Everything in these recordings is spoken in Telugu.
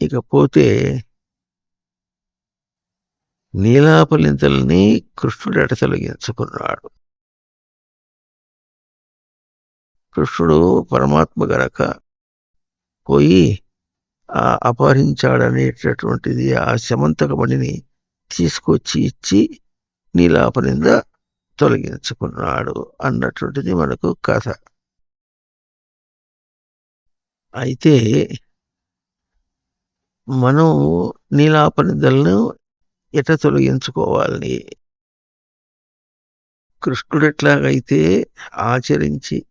ఇకపోతే నీలాపలింతల్ని కృష్ణుడు ఎట తొలగించుకున్నాడు కృష్ణుడు పరమాత్మ గనక పోయి ఆ అపహరించాడనేటటువంటిది ఆ శమంతకమణిని తీసుకొచ్చి ఇచ్చి నీలాపనింద తొలగించుకున్నాడు అన్నటువంటిది మనకు కథ. అయితే మనం నీలాపనిందలను ఎట తొలగించుకోవాలని కృష్ణుడు ఎట్లాగైతే ఆచరించి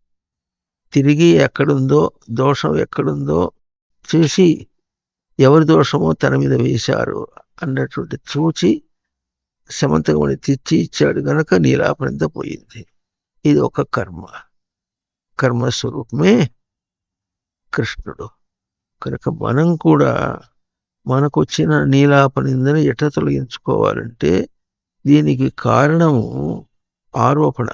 తిరిగి ఎక్కడుందో దోషం ఎక్కడుందో చూసి ఎవరి దోషమో తన మీద వేశారు అన్నటువంటి చూచి శమంతకమని తెచ్చి ఇచ్చాడు గనక నీలాపనింద పోయింది. ఇది ఒక కర్మ. కర్మస్వరూపమే కృష్ణుడు. కనుక మనం కూడా మనకు వచ్చిన నీలాపనిందని ఎట తొలగించుకోవాలంటే దీనికి కారణము ఆరోపణ.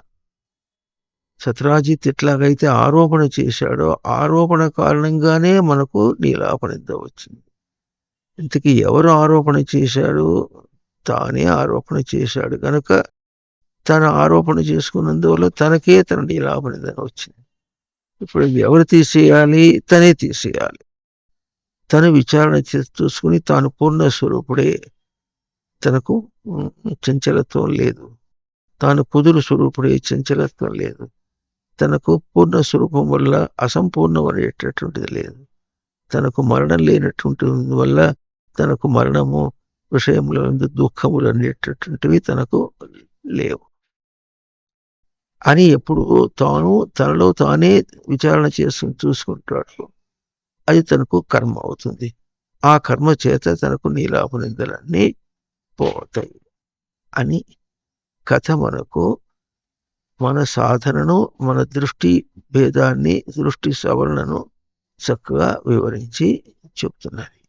సత్రాజిత్ ఎట్లాగైతే ఆరోపణ చేశాడో ఆరోపణ కారణంగానే మనకు నీలాపనింద వచ్చింది. ఇంతకీ ఎవరు ఆరోపణ చేశాడు? తానే ఆరోపణ చేశాడు. కనుక తన ఆరోపణ చేసుకున్నందువల్ల తనకే తన నీలాపనింద వచ్చింది. ఇప్పుడు ఎవరు తీసేయాలి? తనే తీసేయాలి. తను విచారణ చూసుకుని తాను పూర్ణ స్వరూపుడే. తనకు చంచలత్వం లేదు. తాను కుదురు స్వరూపుడే చంచలత్వం లేదు. తనకు పూర్ణ స్వరూపం వల్ల అసంపూర్ణం అనేటటువంటిది లేదు. తనకు మరణం లేనటువంటి వల్ల తనకు మరణము విషయంలో దుఃఖములు అనేటటువంటివి తనకు లేవు. అని ఎప్పుడు తాను తనలో తానే విచారణ చేసుకుని చూసుకుంటాడు. అది తనకు కర్మ అవుతుంది. ఆ కర్మ చేత తనకు నీలాపనిందలన్నీ పోతాయి అని కథ మనకు మన సాధనను మన దృష్టి భేదాన్ని దృష్టి సవరణను చక్కగా వివరించి చెప్తున్నది.